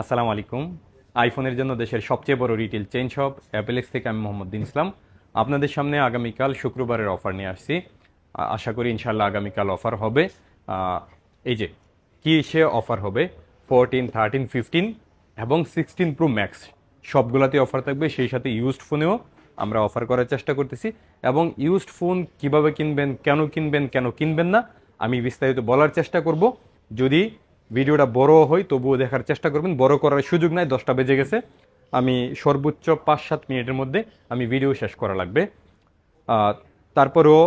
আসসালামু আলাইকুম। আইফোনের জন্য দেশের সবচেয়ে বড় রিটেল চেঞ্জ শপ অ্যাপেলেক্স থেকে আমি মোহাম্মদ দিন ইসলাম। আপনাদের সামনে আগামীকাল শুক্রবারের অফার নিয়ে আসছি। আশা করি ইনশাল্লাহ আগামীকাল অফার হবে। এই যে কি সে অফার হবে? ফোরটিন থার্টিন ফিফটিন এবং সিক্সটিন প্রো ম্যাক্স সবগুলোতে অফার থাকবে, সেই সাথে ইউজড ফোনেও আমরা অফার করার চেষ্টা করতেছি। এবং ইউজড ফোন কীভাবে কিনবেন, কেন কিনবেন কেন কিনবেন না, আমি বিস্তারিত বলার চেষ্টা করব। যদি ভিডিওটা বড় হয় তবুও দেখার চেষ্টা করবেন। বড় করার সুযোগ নাই, দশটা বেজে গেছে। আমি সর্বোচ্চ পাঁচ সাত মিনিটের মধ্যে আমি ভিডিও শেষ করা লাগবে। তারপরেও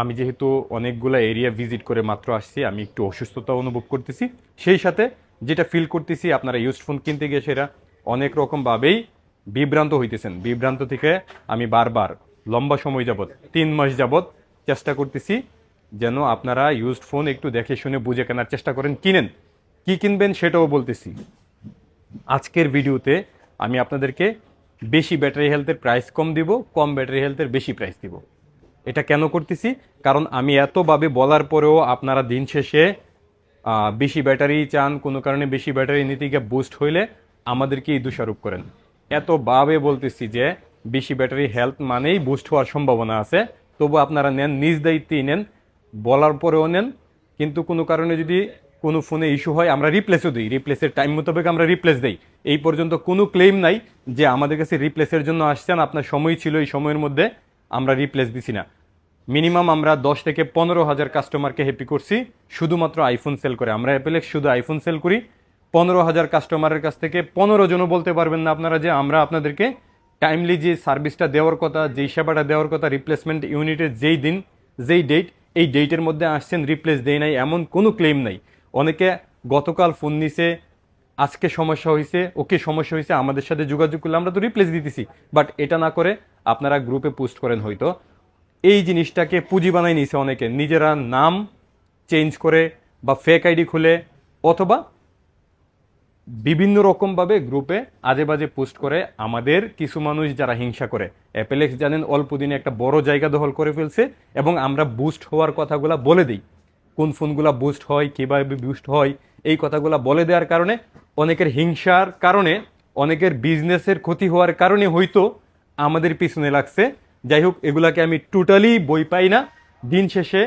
আমি যেহেতু অনেকগুলো এরিয়া ভিজিট করে মাত্র আসছি, আমি একটু অসুস্থতা অনুভব করতেছি। সেই সাথে যেটা ফিল করতেছি, আপনারা ইউজড ফোন কিনতে গিয়ে সেটা অনেক রকমভাবেই বিভ্রান্ত হইতেছেন। বিভ্রান্ত থেকে আমি বারবার লম্বা সময় যাবৎ, তিন মাস যাবৎ চেষ্টা করতেছি যেন আপনারা ইউজড ফোন একটু দেখে শুনে বুঝে কেনার চেষ্টা করেন, কিনেন। কি কিনবেন সেটাও বলতেছি। আজকের ভিডিওতে আমি আপনাদেরকে বেশি ব্যাটারি হেলথের প্রাইস কম দিব, কম ব্যাটারি হেলথের বেশি প্রাইস দিব। এটা কেন করতেছি? কারণ আমি এতভাবে বলার পরেও আপনারা দিন শেষে বেশি ব্যাটারি চান, কোনো কারণে বেশি ব্যাটারি নিতে গিয়ে বুস্ট হইলে আমাদেরকেই দোষারোপ করেন। এতভাবে বলতেছি যে বেশি ব্যাটারি হেলথ মানেই বুস্ট হওয়ার সম্ভাবনা আছে। তবু আপনারা নেন, নিজ দায়িত্বেই নেন, বলার পরেও নেন। কিন্তু কোনো কারণে যদি কোনো ফোনে ইস্যু হয়, আমরা রিপ্লেসও দিই। রিপ্লেসের টাইম মোতাবেক আমরা রিপ্লেস দিই। এই পর্যন্ত কোনো ক্লেম নাই যে আমাদের কাছে রিপ্লেসের জন্য আসছেন আপনার সময় ছিল, এই সময়ের মধ্যে আমরা রিপ্লেস দিছি না। মিনিমাম আমরা দশ থেকে পনেরো হাজার কাস্টমারকে হ্যাপি করছি, শুধুমাত্র আইফোন সেল করে। আমরা অ্যাপেলেক্স শুধু আইফোন সেল করি। পনেরো হাজার কাস্টমারের কাছ থেকে পনেরো জনও বলতে পারবেন না আপনারা যে আমরা আপনাদেরকে টাইমলি যে সার্ভিসটা দেওয়ার কথা, যেই সেবাটা দেওয়ার কথা রিপ্লেসমেন্ট ইউনিটের যেই দিন, যেই ডেট এই ডেটের মধ্যে আসছেন রিপ্লেস দেয় নাই, এমন কোনো ক্লেম নাই। অনেকে গতকাল ফোন নিছে, আজকে সমস্যা হয়েছে ওকে সমস্যা হয়েছে আমাদের সাথে যোগাযোগ করলে আমরা তো রিপ্লেস দিতেছি। বাট এটা না করে আপনারা গ্রুপে পোস্ট করেন হয়তো। এই জিনিসটাকে পুঁজি বানাই নিছে অনেকে। নিজেরা নাম চেঞ্জ করে বা ফেক আইডি খুলে অথবা বিভিন্ন রকমভাবে গ্রুপে আজে বাজে পোস্ট করে আমাদের কিছু মানুষ যারা হিংসা করে। অ্যাপেলেক্স জানেন, অল্প দিনে একটা বড় জায়গা দখল করে ফেলছে এবং আমরা বুস্ট হওয়ার কথাগুলো বলে দিই। কোন ফোনগুলা বুস্ট হয় কীভাবে বুস্ট হয়, এই কথাগুলো বলে দেওয়ার কারণে, অনেকের হিংসার কারণে, অনেকের বিজনেসের ক্ষতি হওয়ার কারণে হয়তো আমাদের পিছনে লাগছে। যাই হোক, এগুলাকে আমি টোটালি বই পাই না। দিন শেষে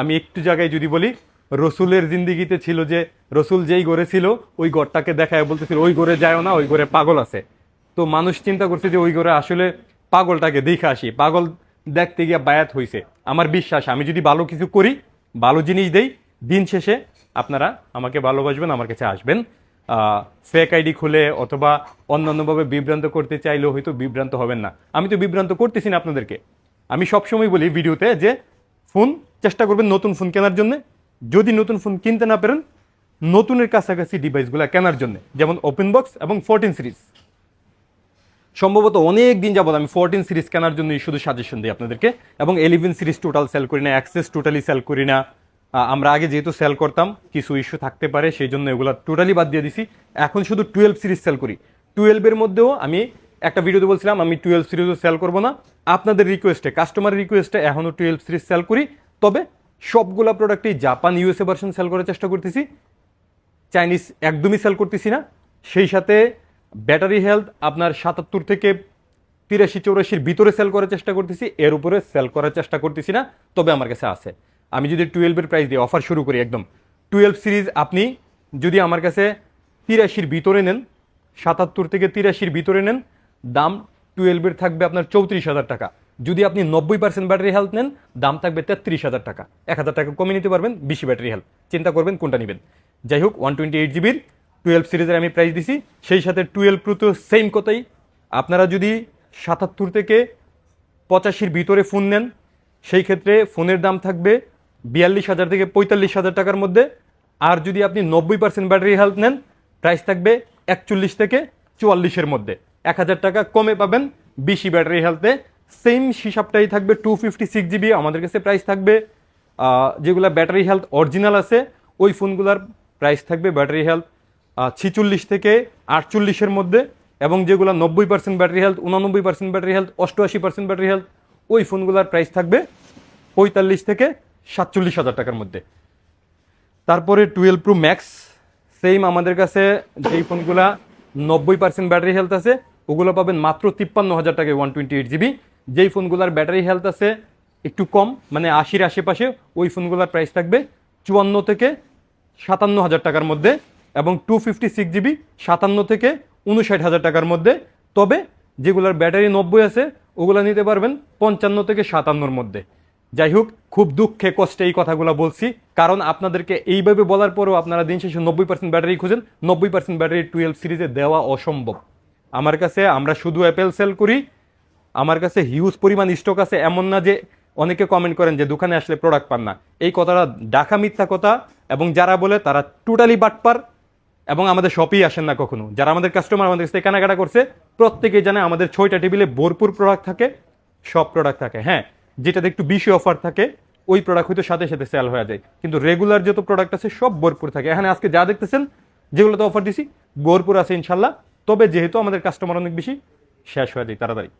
আমি একটু জায়গায় যদি বলি, রসুলের জিন্দিগিতে ছিল যে, রসুল যেই গড়ে ছিল, ওই গড়টাকে দেখায় বলতেছিল, ওই গড়ে যায় না, ওই গড়ে পাগল আছে। তো মানুষ চিন্তা করছে যে, ওই গড়ে আসলে পাগলটাকে দেখে আসি। পাগল দেখতে গিয়ে বায়াত হইছে। আমার বিশ্বাস, আমি যদি ভালো কিছু করি ভালো জিনিস দেই, দিন শেষে আপনারা আমাকে ভালোবাসবেন, আমার কাছে আসবেন। ফেক আইডি খুলে অথবা অন্যান্যভাবে বিভ্রান্ত করতে চাইলেও হয়তো বিভ্রান্ত হবেন না। আমি তো বিভ্রান্ত করতেছি না আপনাদেরকে। আমি সবসময় বলি ভিডিওতে যে, ফোন, চেষ্টা করবেন নতুন ফোন কেনার জন্য। যদি নতুন ফোন কিনতে না পারেন, নতুনের কাছাকাছি ডিভাইসগুলো কেনার জন্য, যেমন ওপেন বক্স এবং ফোরটিন সিরিজ সম্ভবত অনেক দিন যাবত আমি ফোরটিন সিরিজ কেনার জন্যই শুধু সাজেশন দিই আপনাদেরকে। এবং এলিভেন সিরিজ টোটাল সেল করি না অ্যাক্সেস টোটালি সেল করি না। আমরা আগে যেহেতু সেল করতাম, কিছু ইস্যু থাকতে পারে, সেই জন্য এগুলো টোটালি বাদ দিয়ে দিছি। এখন শুধু টুয়েলভ সিরিজ সেল করি। টুয়েলভের মধ্যেও আমি একটা ভিডিওতে বলছিলাম, আমি টুয়েলভ সিরিজও সেল করব না। আপনাদের রিকোয়েস্টে কাস্টমার রিকোয়েস্টে এখনও টুয়েলভ সিরিজ সেল করি। তবে সবগুলা প্রোডাক্টই জাপান ইউএসএ ভার্সন সেল করার চেষ্টা করতেছি। চাইনিজ একদমই সেল করতেছি না। সেই সাথে ব্যাটারি হেলথ আপনার সাতাত্তর থেকে তিরাশি চৌরাশির ভিতরে সেল করার চেষ্টা করতেছি, এর উপরে সেল করার চেষ্টা করতেছি না, তবে আমার কাছে আছে। আমি যদি টুয়েলভের প্রাইস দিয়ে অফার শুরু করি একদম। টুয়েলভ সিরিজ আপনি যদি আমার কাছে তিরাশির ভিতরে নেন, সাতাত্তর থেকে তিরাশির ভিতরে নেন, দাম টুয়েলভের থাকবে আপনার চৌত্রিশ হাজার টাকা। যদি আপনি নব্বই পার্সেন্ট ব্যাটারি হেলথ নেন, দাম থাকবে তেত্রিশ হাজার টাকা। এক হাজার টাকা কমিয়ে নিতে পারবেন, বেশি ব্যাটারি হেলথ চিন্তা করবেন কোনটা নেবেন। যাই হোক ওয়ান টোয়েন্টি এইট জিবির টুয়েলভ সিরিজের আমি প্রাইস দিছি, সেই সাথে টুয়েলভ প্রো সেম কথাই। আপনারা যদি সাতাত্তর থেকে পঁচাশির ভিতরে ফোন নেন, সেই ক্ষেত্রে ফোনের দাম থাকবে বিয়াল্লিশ হাজার থেকে পঁয়তাল্লিশ হাজার টাকার মধ্যে। আর যদি আপনি নব্বই পার্সেন্ট ব্যাটারি হেলথ নেন প্রাইস থাকবে একচল্লিশ থেকে চুয়াল্লিশের মধ্যে। এক হাজার টাকা কমে পাবেন বেশি ব্যাটারি হেলথে সেম হিসাবটাই থাকবে টু ফিফটি সিক্স জিবি আমাদের কাছে প্রাইস থাকবে যেগুলা ব্যাটারি হেলথ অরিজিনাল আছে, ওই ফোনগুলোর প্রাইস থাকবে ব্যাটারি হেলথ ছিচল্লিশ থেকে আটচল্লিশের মধ্যে এবং যেগুলো নব্বই পার্সেন্ট ব্যাটারি হেলথ উনানব্বই পার্সেন্ট ব্যাটারি হেলথ অষ্টআশি পার্সেন্ট ব্যাটারি হেলথ ওই ফোনগুলোর প্রাইস থাকবে পঁয়তাল্লিশ থেকে সাতচল্লিশ হাজার টাকার মধ্যে। তারপরে টুয়েলভ প্রো ম্যাক্স সেম আমাদের কাছে, যেই ফোনগুলা নব্বই পার্সেন্ট ব্যাটারি হেলথ আছে, ওগুলো পাবেন মাত্র তিপ্পান্ন হাজার টাকায় ওয়ান টোয়েন্টি এইট জিবি যেই ফোনগুলোর ব্যাটারি হেলথ আছে একটু কম মানে আশির আশেপাশে, ওই ফোনগুলোর প্রাইস থাকবে চুয়ান্ন থেকে সাতান্ন হাজার টাকার মধ্যে। এবং টু ফিফটি সিক্স জিবি সাতান্ন থেকে উনষাট হাজার টাকার মধ্যে। তবে যেগুলোর ব্যাটারি নব্বই আছে, ওগুলো নিতে পারবেন পঞ্চান্ন থেকে সাতান্নর মধ্যে। যাই হোক, খুব দুঃখে, কষ্টে এই কথাগুলো বলছি, কারণ আপনাদেরকে এইভাবে বলার পরেও আপনারা দিন শেষে নব্বই পার্সেন্ট ব্যাটারি খুঁজেন, নব্বই পার্সেন্ট ব্যাটারি টুয়েলভ সিরিজে দেওয়া অসম্ভব। আমার কাছে আমরা শুধু অ্যাপেল সেল করি, আমার কাছে হিউজ পরিমাণ স্টক আছে এমন না যে অনেকে কমেন্ট করেন যে দোকানে আসলে প্রোডাক্ট পান না। এই কথাটা ডাকা মিথ্যা কথা, এবং যারা বলে তারা টোটালি বাটপার। এবং আমাদের শপেই আসেন না কখনো। যারা আমাদের কাস্টমার আমাদের কাছে কেনাকাটা করছে প্রত্যেকেই জানে আমাদের ছয়টা টেবিলে ভরপুর প্রোডাক্ট থাকে, সব প্রোডাক্ট থাকে। হ্যাঁ যেটাতে একটু বেশি অফার থাকে, ওই প্রোডাক্ট হয়তো সাথে সাথে সেল হয়ে যায়। কিন্তু রেগুলার যত প্রোডাক্ট আছে, সব ভরপুর থাকে। এখানে আজকে যা দেখতেছেন যেগুলোতে অফার দিছি, ভরপুর আছে ইনশাল্লাহ। তবে যেহেতু আমাদের কাস্টমার অনেক বেশি, শেষ হয়ে যায় তাড়াতাড়ি।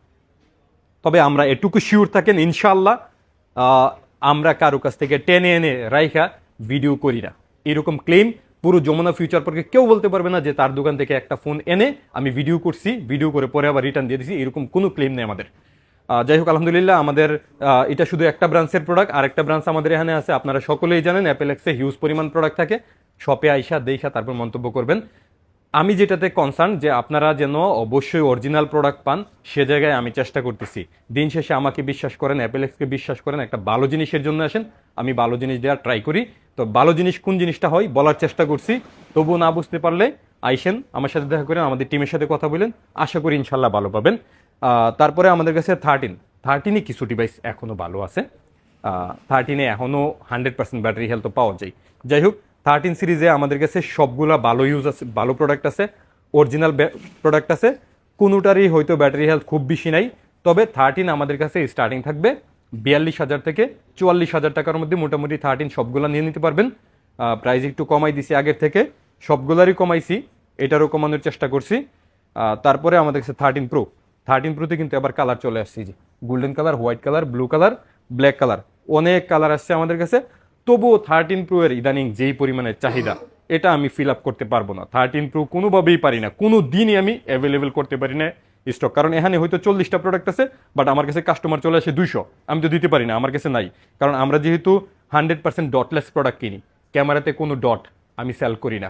তবে আমরা এটুকু শিওর থাকেন, ইনশাল্লাহ আমরা কারও কাছ থেকে টেনে এনে রাইখা ভিডিও করি না। এরকম ক্লেম পুরো যমুনা ফিউচার পার্কে কেউ বলতে পারবে না যে তার দোকান থেকে একটা ফোন এনে আমি ভিডিও করছি ভিডিও করে পরে আবার রিটার্ন দিয়ে দিছি, এরকম কোনো ক্লেম নেই আমাদের। যাই হোক, আলহামদুলিল্লাহ আমাদের এটা শুধু একটা ব্রাঞ্চের প্রোডাক্ট আর একটা ব্রাঞ্চ আমাদের এখানে আছে। আপনারা সকলেই জানেন অ্যাপেলেক্সে হিউজ পরিমাণ প্রোডাক্ট থাকে। শপে আইসা, দেখা তারপর মন্তব্য করবেন। আমি যেটাতে কনসার্ন যে আপনারা যেন অবশ্যই অরিজিনাল প্রোডাক্ট পান, সে জায়গায় আমি চেষ্টা করতেছি। দিন শেষে আমাকে বিশ্বাস করেন অ্যাপেলেক্সকে বিশ্বাস করেন, একটা ভালো জিনিসের জন্য আসেন। আমি ভালো জিনিস দেওয়ার ট্রাই করি। তো ভালো জিনিস কোন জিনিসটা হয় বলার চেষ্টা করছি। তবুও না বুঝতে পারলে আইসেন, আমার সাথে দেখা করেন, আমাদের টিমের সাথে কথা বলেন। আশা করি ইনশাল্লাহ ভালো পাবেন। তারপরে আমাদের কাছে থার্টিন থার্টিনই কিছু ডিভাইস এখনও ভালো আছে। থার্টিনে এখনও হান্ড্রেড পার্সেন্ট ব্যাটারি হেলথ পাওয়া যায়। যাই হোক থার্টিন সিরিজে আমাদের কাছে সবগুলা ভালো ইউজ আছে, ভালো প্রোডাক্ট আছে অরিজিনাল প্রোডাক্ট আছে। কোনোটারই হয়তো ব্যাটারি হেলথ খুব বেশি নাই, তবে থার্টিন আমাদের কাছে স্টার্টিং থাকবে। বিয়াল্লিশ হাজার থেকে চুয়াল্লিশ হাজার টাকার মধ্যে মোটামুটি থার্টিন সবগুলা নিয়ে নিতে পারবেন। প্রাইস একটু কমাই দিছি আগের থেকে। সবগুলারই কমাইছি, এটারও কমানোর চেষ্টা করছি। তারপরে আমাদের কাছে থার্টিন প্রো থার্টিন প্রোতে কিন্তু এবার কালার চলে আসছে যে golden colour white colour blue colour black colour অনেক কালার আসছে আমাদের কাছে। তবুও থার্টিন প্রো এর ইদানিং যেই পরিমাণে চাহিদা, এটা আমি ফিল আপ করতে পারব না। থার্টিন প্রো কোনোভাবেই পারি না। কোনো দিনই আমি অ্যাভেলেবেল করতে পারি না স্টক কারণ এখানে হয়তো চল্লিশটা প্রোডাক্ট আছে বাট আমার কাছে কাস্টমার চলে আসে দুইশো। আমি তো দিতে পারি না, আমার কাছে নাই। কারণ আমরা যেহেতু হান্ড্রেড পার্সেন্ট ডটলেস প্রোডাক্ট কিনি, ক্যামেরাতে কোনো ডট আমি সেল করি না।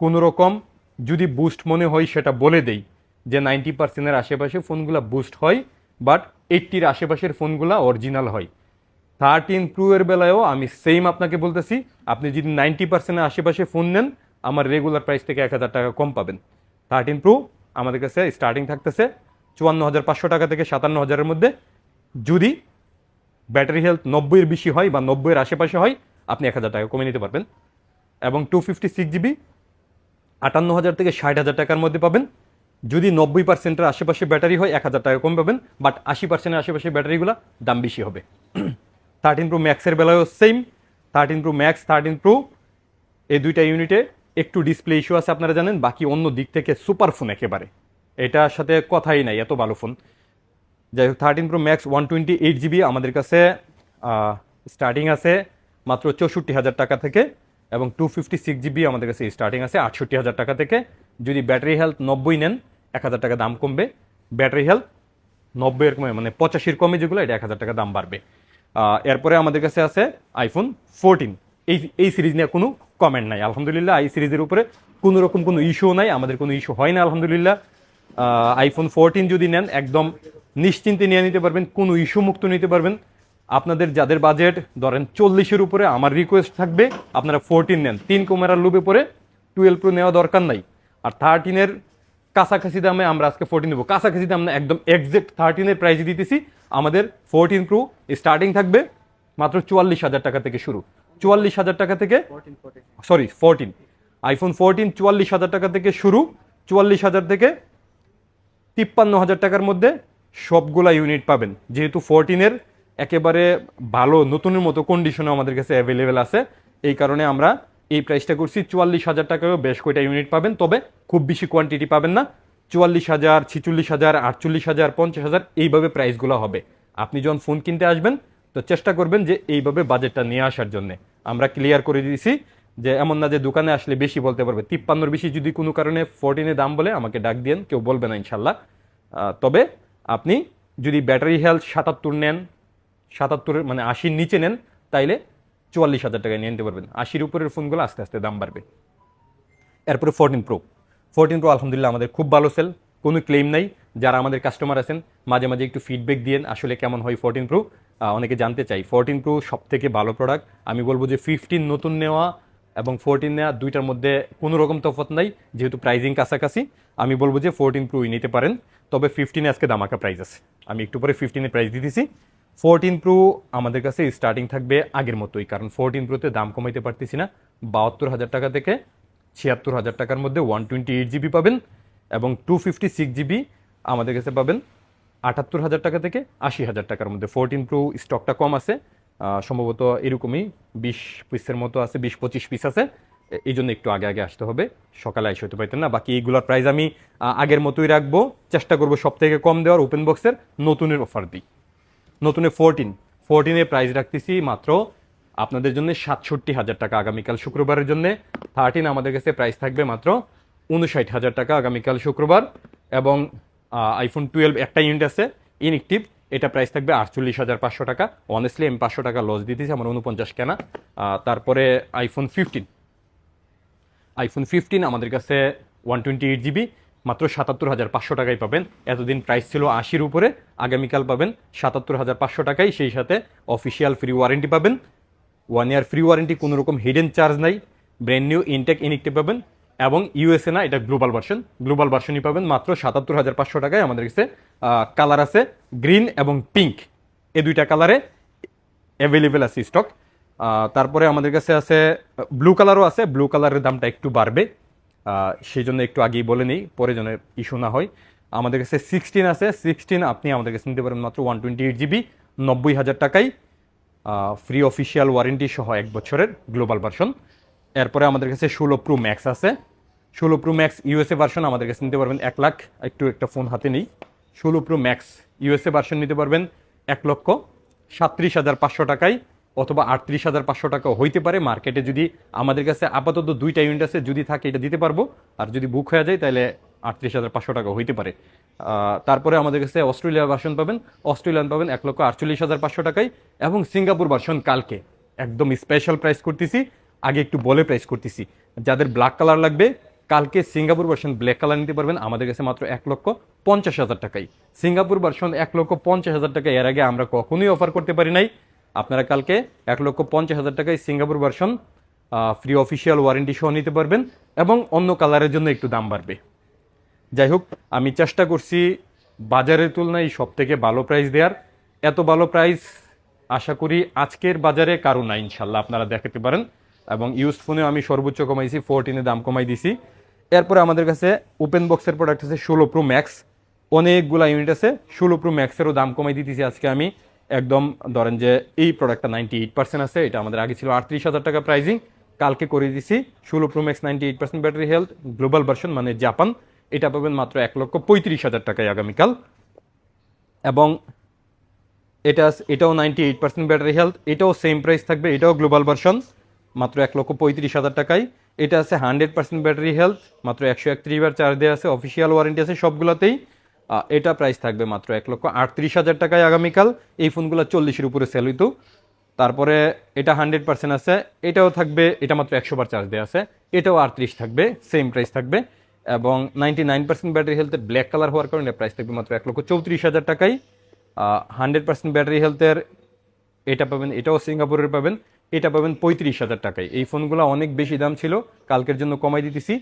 কোনো রকম যদি বুস্ট মনে হয়, সেটা বলে দেই যে নাইনটি পার্সেন্টের আশেপাশে ফোনগুলো বুস্ট হয় বাট এইটটির আশেপাশের ফোনগুলো অরিজিনাল হয়। থার্টিন প্রো এর বেলায়ও আমি সেম আপনাকে বলতেছি, আপনি যদি নাইনটি পার্সেন্টের আশেপাশে ফোন নেন, আমার রেগুলার প্রাইস থেকে এক হাজার টাকা কম পাবেন। থার্টিন প্রো আমাদের কাছে স্টার্টিং থাকতেছে চুয়ান্ন হাজার পাঁচশো টাকা থেকে সাতান্ন হাজারের মধ্যে। যদি ব্যাটারি হেলথ নব্বইয়ের বেশি হয় বা নব্বইয়ের আশেপাশে হয়, আপনি এক হাজার টাকা কমে নিতে পারবেন। এবং টু ফিফটি সিক্স জিবি আটান্ন হাজার থেকে ষাট হাজার টাকার মধ্যে পাবেন। যদি নব্বই পার্সেন্টের আশেপাশে ব্যাটারি হয়, এক হাজার টাকা কম পাবেন বাট আশি পার্সেন্টের আশেপাশে ব্যাটারিগুলো দাম বেশি হবে। থার্টিন প্রো ম্যাক্সের বেলায়ও same thirteen pro max thirteen pro এই দুইটা ইউনিটে একটু ডিসপ্লে ইস্যু আছে আপনারা জানেন, বাকি অন্য দিক থেকে সুপার ফোন একেবারে। এটার সাথে কথাই নাই, এত ভালো ফোন যাই হোক thirteen pro max one twenty eight GB আমাদের কাছে স্টার্টিং আছে মাত্র চৌষট্টি হাজার টাকা থেকে এবং টু ফিফটি সিক্স জিবি আমাদের কাছে স্টার্টিং আছে আটষট্টি হাজার টাকা থেকে। যদি ব্যাটারি হেলথ নব্বই নেন, এক হাজার টাকা দাম কমবে। ব্যাটারি হেলথ নব্বই এর কমে মানে পঁচাশির কমে যেগুলো, এটা এক হাজার টাকা দাম বাড়বে। এরপরে আমাদের কাছে আছে আইফোন ফোরটিন এই এই সিরিজ নিয়ে কোনো কমেন্ট নাই। আলহামদুলিল্লাহ, এই সিরিজের উপরে কোনো রকম কোনো ইস্যু নাই। আমাদের কোনো ইস্যু হয় না, আলহামদুলিল্লাহ। আইফোন ফোরটিন যদি নেন, একদম নিশ্চিন্তে নিয়ে নিতে পারবেন, কোনো ইস্যু মুক্ত নিতে পারবেন। আপনাদের যাদের বাজেট ধরেন চল্লিশের উপরে আমার রিকোয়েস্ট থাকবে, আপনারা ফোরটিন নেন। তিন ক্যামেরার লুপে পরে টুয়েলভ প্রো নেওয়া দরকার নাই। আর থার্টিনের কাছাকাছি দামে আমরা আজকে ফোরটিন দেবো কাছাকাছি দাম না একদম এক্সাক্ট থার্টিনের প্রাইস দিতেছি। আমাদের ফোরটিন প্রো স্টার্টিং থাকবে মাত্র চুয়াল্লিশ হাজার টাকা থেকে শুরু। চুয়াল্লিশ হাজার টাকা থেকে সরি ফোরটিন আইফোন ফোরটিন চুয়াল্লিশ হাজার টাকা থেকে শুরু। চুয়াল্লিশ হাজার থেকে তিপ্পান্ন হাজার টাকার মধ্যে সবগুলা ইউনিট পাবেন। যেহেতু ফোরটিনের একেবারে ভালো নতুনের মতো কন্ডিশনে আমাদের কাছে অ্যাভেলেবেল আছে। এই কারণে আমরা এই প্রাইসটা করছি, চুয়াল্লিশ হাজার টাকায়ও বেশ কয়টা ইউনিট পাবেন, তবে খুব বেশি কোয়ান্টিটি পাবেন না। চুয়াল্লিশ হাজার, ছিচল্লিশ হাজার, আটচল্লিশ হাজার, পঞ্চাশ হাজার, এইভাবে প্রাইসগুলো হবে। আপনি যখন ফোন কিনতে আসবেন, তো চেষ্টা করবেন যে এইভাবে বাজেটটা নিয়ে আসার জন্য। আমরা ক্লিয়ার করে দিয়েছি যে এমন না যে দোকানে আসলে বেশি বলতে পারবে। তিপ্পান্নর বেশি যদি কোনো কারণে ফোরটিনের দাম বলে, আমাকে ডাক দিয়েন, কেউ বলবে না ইনশাল্লাহ তবে আপনি যদি ব্যাটারি হেলথ সাতাত্তর নেন, সাতাত্তরের মানে আশির নিচে নেন, তাইলে চুয়াল্লিশ হাজার টাকায় নিয়ে নিতে পারবেন। আশির উপরের ফোনগুলো আস্তে আস্তে দাম বাড়বে। এরপরে ফোরটিন প্রো ফোরটিন প্রো আলহামদুলিল্লাহ, আমাদের খুব ভালো সেল কোনো ক্লেম নাই। যারা আমাদের কাস্টমার আছেন, মাঝে মাঝে একটু ফিডব্যাক দিয়েন আসলে কেমন হয় ফোরটিন প্রো অনেকে জানতে চাই ফোরটিন প্রো সব থেকে ভালো প্রোডাক্ট আমি বলব যে ফিফটিন নতুন নেওয়া এবং ফোরটিন নেওয়া দুইটার মধ্যে কোনো রকম তফাৎ নাই, যেহেতু প্রাইজিং কাছাকাছি। আমি বলব যে ফোরটিন প্রোই নিতে পারেন, তবে ফিফটিনে আজকে দামাকা প্রাইস আছে। আমি একটু পরে ফিফটিনের প্রাইস দিতেছি। ফোরটিন প্রো আমাদের কাছে স্টার্টিং থাকবে আগের মতোই, কারণ ফোরটিন প্রোতে দাম কমাইতে পারতেছি না। বাহাত্তর হাজার টাকা থেকে ছিয়াত্তর হাজার টাকার মধ্যে ওয়ান টোয়েন্টি এইট জিবি পাবেন এবং টু ফিফটি সিক্স জিবি আমাদের কাছে পাবেন আটাত্তর হাজার টাকা থেকে আশি হাজার টাকার মধ্যে। ফোরটিন প্রো স্টকটা কম আছে সম্ভবত এরকমই বিশ পিসের মতো আছে, বিশ পঁচিশ পিস আছে। এই জন্য একটু আগে আগে আসতে হবে, সকালে আইসে হতে পারতেন না। বাকি এইগুলোর প্রাইস আমি আগের মতোই রাখব, চেষ্টা করব সব থেকে কম দেওয়ার ওপেন বক্সের নতুনের অফার দিই। নতুনে ফোরটিন ফোরটিনের প্রাইস রাখতেছি মাত্র আপনাদের জন্য সাতষট্টি হাজার টাকা আগামীকাল শুক্রবারের জন্য। থার্টিন আমাদের কাছে প্রাইস থাকবে মাত্র উনষাট হাজার টাকা আগামীকাল শুক্রবার। এবং আইফোন টুয়েলভ একটা ইউনিট আছে ইনএক্টিভ এটা প্রাইস থাকবে আটচল্লিশ হাজার পাঁচশো টাকা। অনেস্টলি আমি পাঁচশো টাকা লস দিতেছি, আমার উনপঞ্চাশ কেনা। তারপরে আইফোন ফিফটিন আইফোন ফিফটিন আমাদের কাছে ওয়ান টোয়েন্টি এইট জিবি মাত্র সাতাত্তর হাজার পাঁচশো টাকায় পাবেন। এতদিন প্রাইস ছিল আশির উপরে, আগামীকাল পাবেন সাতাত্তর হাজার পাঁচশো টাকায় সেই সাথে অফিসিয়াল ফ্রি ওয়ারেন্টি পাবেন। ওয়ান ইয়ার ফ্রি ওয়ারেন্টি কোনো রকম হিডেন চার্জ নাই। ব্র্যান্ড নিউ ইনটেক ইনিকটিভ পাবেন। এবং ইউএসএ না, এটা গ্লোবাল ভার্সন গ্লোবাল ভার্সনই পাবেন মাত্র সাতাত্তর হাজার পাঁচশো টাকায়। আমাদের কাছে কালার আছে গ্রিন এবং পিঙ্ক এই দুইটা কালারে অ্যাভেলেবেল আছে স্টক তারপরে আমাদের কাছে আছে ব্লু কালারও আছে। ব্লু কালারের দামটা একটু বাড়বে। সেই জন্য একটু আগেই বলে নিই, পরে যেন ইস্যু না হয়। আমাদের কাছে সিক্সটিন আছে সিক্সটিন আপনি আমাদের কাছে নিতে পারেন মাত্র ওয়ান টোয়েন্টি এইট জিবি নব্বই হাজার টাকায় ফ্রি অফিসিয়াল ওয়ারেন্টি সহ এক বছরের গ্লোবাল ভার্সন এরপরে আমাদের কাছে ষোলো প্রো ম্যাক্স আছে। ষোলো প্রো ম্যাক্স ইউএসএ ভার্সন আমাদের কাছে নিতে পারবেন এক লাখ, একটু একটা ফোন হাতে নেই। ষোলো প্রো ম্যাক্স ইউএসএ ভার্সন নিতে পারবেন এক লক্ষ, সাত্রিশ হাজার পাঁচশো টাকায় অথবা আটত্রিশ হাজার পাঁচশো টাকা হইতে পারে মার্কেটে যদি আমাদের কাছে আপাতত দুইটা ইউনিট আছে, যদি থাকে এটা দিতে পারব। আর যদি বুক হয়ে যায়, তাহলে আটত্রিশ হাজার পাঁচশো টাকা হইতে পারে। তারপরে আমাদের কাছে অস্ট্রেলিয়া ভার্সন পাবেন। অস্ট্রেলিয়ান পাবেন এক লক্ষ আটচল্লিশ হাজার পাঁচশো টাকায় এবং সিঙ্গাপুর ভার্সন কালকে। একদম স্পেশাল প্রাইস করতেছি। আগে একটু বলে প্রাইস করতেছি। যাদের ব্ল্যাক কালার লাগবে, কালকে সিঙ্গাপুর ভার্সন ব্ল্যাক কালার নিতে পারবেন। আমাদের কাছে মাত্র এক লক্ষ পঞ্চাশ হাজার টাকায়। সিঙ্গাপুর ভার্সন এক লক্ষ পঞ্চাশ হাজার টাকা, এর আগে আমরা কখনোই অফার করতে পারি নাই। আপনারা কালকে এক লক্ষ পঞ্চাশ হাজার টাকায় Singapore version free official warranty সহ নিতে পারবেন এবং অন্য কালারের জন্য একটু দাম বাড়বে। যাই হোক, আমি চেষ্টা করছি বাজারের তুলনায় সব থেকে ভালো প্রাইস দেওয়ার এত ভালো প্রাইস আশা করি আজকের বাজারে কারও না ইনশাল্লাহ আপনারা দেখাতে পারেন। এবং ইউজ ফোনে আমি সর্বোচ্চ কমাইছি ফোরটিনে দাম কমাই দিছি। এরপরে আমাদের কাছে ওপেন বক্সের প্রোডাক্ট আছে ষোলো প্রো ম্যাক্স অনেকগুলা ইউনিট আছে, ষোলো প্রো ম্যাক্সেরও দাম কমাই দিতেছি আজকে আমি। একদম ধরেন যে এই প্রোডাক্টটা নাইনটি এইট পার্সেন্ট আছে, এটা আমাদের আগে ছিল আটত্রিশ হাজার টাকা প্রাইজিং কালকে করে দিছি ষোলো pro max ninety eight percent battery health global version মানে জাপান এটা পাবেন মাত্র এক লক্ষ পঁয়ত্রিশ হাজার টাকায় আগামীকাল। এবং এটা, এটাও ninety eight percent battery health এটাও সেম প্রাইস থাকবে, এটাও গ্লোবাল ভার্সন মাত্র এক লক্ষ পঁয়ত্রিশ হাজার টাকায়। এটা আছে হান্ড্রেড পার্সেন্ট ব্যাটারি হেলথ মাত্র একশো একত্রিশ বার চার্জ দেওয়া আছে অফিসিয়াল ওয়ারেন্টি আছে সবগুলোতেই। এটা প্রাইস থাকবে মাত্র এক লক্ষ আটত্রিশ হাজার টাকায় আগামীকাল। এই ফোনগুলো চল্লিশের উপরে সেল হইতো। তারপরে এটা হান্ড্রেড পার্সেন্ট আছে, এটাও থাকবে, এটা মাত্র একশো বার চার্জ দেওয়া আছে। এটাও আটত্রিশ থাকবে সেম প্রাইস থাকবে। এবং নাইনটি নাইন পার্সেন্ট ব্যাটারি হেলথের ব্ল্যাক কালার হওয়ার কারণে প্রাইস থাকবে মাত্র এক লক্ষ চৌত্রিশ হাজার টাকায়। হান্ড্রেড পার্সেন্ট ব্যাটারি হেলথের এটা পাবেন, এটাও সিঙ্গাপুরের পাবেন, এটা পাবেন পঁয়ত্রিশ হাজার টাকায়। এই ফোনগুলো অনেক বেশি দাম ছিল, কালকের জন্য কমাই দিতেছি।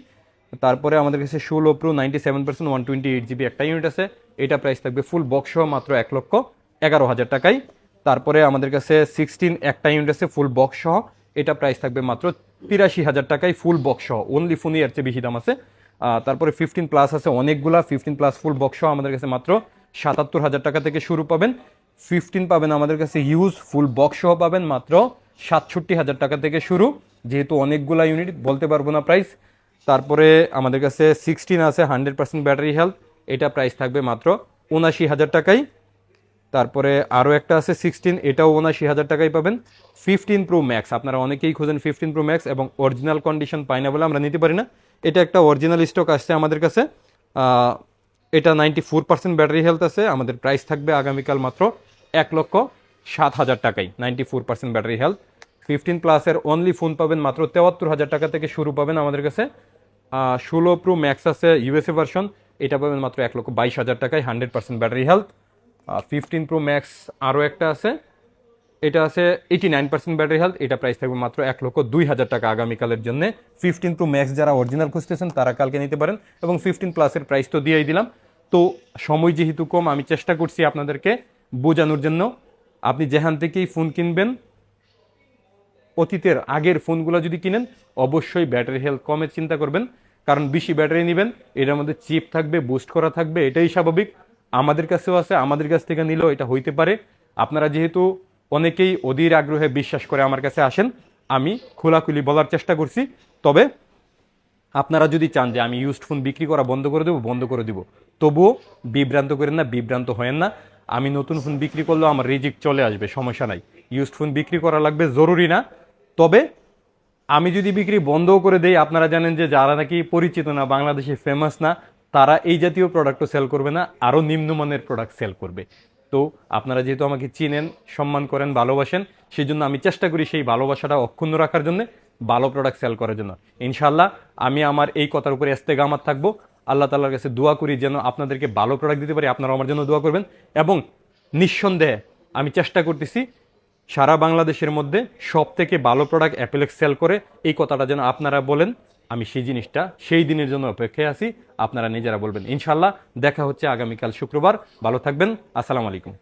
তারপরে আমাদের কাছে ষোলো pro ninety seven percent one twenty eight GB একটা ইউনিট আছে। এটা প্রাইস থাকবে ফুল বক্স সহ মাত্র এক লক্ষ এগারো হাজার টাকায়। তারপরে আমাদের কাছে সিক্সটিন একটা ইউনিট আছে ফুল বক্স সহ। এটা প্রাইস থাকবে মাত্র তিরাশি হাজার টাকায় ফুল বক্স সহ। অনলি ফোনই এর চেয়ে বেশি দাম আছে। তারপরে ফিফটিন প্লাস আছে অনেকগুলা। ফিফটিন প্লাস ফুল বক্স সহ আমাদের কাছে মাত্র সাতাত্তর হাজার টাকা থেকে শুরু পাবেন। ফিফটিন পাবেন আমাদের কাছে ইউজ ফুল বক্স সহ পাবেন মাত্র সাতষট্টি হাজার টাকা থেকে শুরু। যেহেতু অনেকগুলা ইউনিট বলতে পারব না প্রাইস তারপরে আমাদের কাছে সিক্সটিন আছে হান্ড্রেড পার্সেন্ট ব্যাটারি হেলথ এটা প্রাইস থাকবে মাত্র উনাশি হাজার টাকাই তারপরে আরও একটা আছে সিক্সটিন এটাও উনাশি হাজার টাকাই পাবেন। ফিফটিন প্রো ম্যাক্স আপনারা অনেকেই খোঁজেন ফিফটিন প্রো ম্যাক্স এবং অরিজিনাল কন্ডিশন পাই না বলে আমরা নিতে পারি না। এটা একটা অরিজিনাল স্টক আসছে আমাদের কাছে। এটা ninety four percent battery health আছে। আমাদের প্রাইস থাকবে আগামীকাল মাত্র এক লক্ষ সাত হাজার টাকাই ninety four percent battery health fifteen প্লাসের অনলি ফোন পাবেন মাত্র তেয়াত্তর হাজার টাকা থেকে শুরু পাবেন আমাদের কাছে। ষোলো প্রো ম্যাক্স আছে ইউএসএ ভার্সন এটা পাবেন মাত্র এক লক্ষ বাইশ হাজার টাকায় hundred percent battery health fifteen pro max আরও একটা আছে। এটা আছে eighty nine percent battery health এটা প্রাইস থাকবে মাত্র এক লক্ষ দুই হাজার টাকা আগামীকালের জন্য। ফিফটিন প্রো ম্যাক্স যারা অরিজিনাল খুঁজতেছেন, তারা কালকে নিতে পারেন। এবং ফিফটিন প্লাসের প্রাইস তো দিয়েই দিলাম। তো সময় যেহেতু কম, আমি চেষ্টা করছি আপনাদেরকে বোঝানোর জন্য। আপনি যেখান থেকেই ফোন কিনবেন, অতীতের আগের ফোনগুলো যদি কিনেন, অবশ্যই ব্যাটারি হেলথ কমের চিন্তা করবেন। কারণ বেশি ব্যাটারি নেবেন, এটার মধ্যে চিপ থাকবে বুস্ট করা থাকবে, এটাই স্বাভাবিক। আমাদের কাছেও আছে, আমাদের কাছ থেকে নিলেও এটা হইতে পারে। আপনারা যেহেতু অনেকেই অধীর আগ্রহে বিশ্বাস করে আমার কাছে আসেন, আমি খোলাখুলি বলার চেষ্টা করছি। তবে আপনারা যদি চান যে আমি ইউজড ফোন বিক্রি করা বন্ধ করে দেবো, বন্ধ করে দিব। তবুও বিভ্রান্ত করেন না, বিভ্রান্ত হয়েন না। আমি নতুন ফোন বিক্রি করলেও আমার রিজিক চলে আসবে, সমস্যা নাই। ইউজড ফোন বিক্রি করা লাগবে, জরুরি না। তবে আমি যদি বিক্রি বন্ধও করে দেই, আপনারা জানেন যে যারা নাকি পরিচিত না, বাংলাদেশে ফেমাস না, তারা এই জাতীয় প্রোডাক্টও সেল করবে না, আরও নিম্নমানের প্রোডাক্ট সেল করবে। তো আপনারা যেহেতু আমাকে চিনেন, সম্মান করেন, ভালোবাসেন সেই জন্য আমি চেষ্টা করি সেই ভালোবাসাটা অক্ষুণ্ণ রাখার জন্য, ভালো প্রোডাক্ট সেল করার জন্য। ইনশাল্লাহ আমি আমার এই কথার উপরে এস্তেগামাত থাকব। আল্লাহ তাল্লাহর কাছে দোয়া করি যেন আপনাদেরকে ভালো প্রোডাক্ট দিতে পারি আপনারা আমার জন্য দোয়া করবেন। এবং নিঃসন্দেহে আমি চেষ্টা করতেছি সারা বাংলাদেশের মধ্যে সব থেকে ভালো প্রোডাক্ট অ্যাপেলেক্স সেল করে, এই কথাটা যেন আপনারা বলেন, আমি সেই জিনিসটা সেই দিনের জন্য অপেক্ষায় আছি, আপনারা নিজেরা বলবেন। ইনশাল্লাহ দেখা হচ্ছে আগামীকাল শুক্রবার। ভালো থাকবেন, আসসালামু আলাইকুম।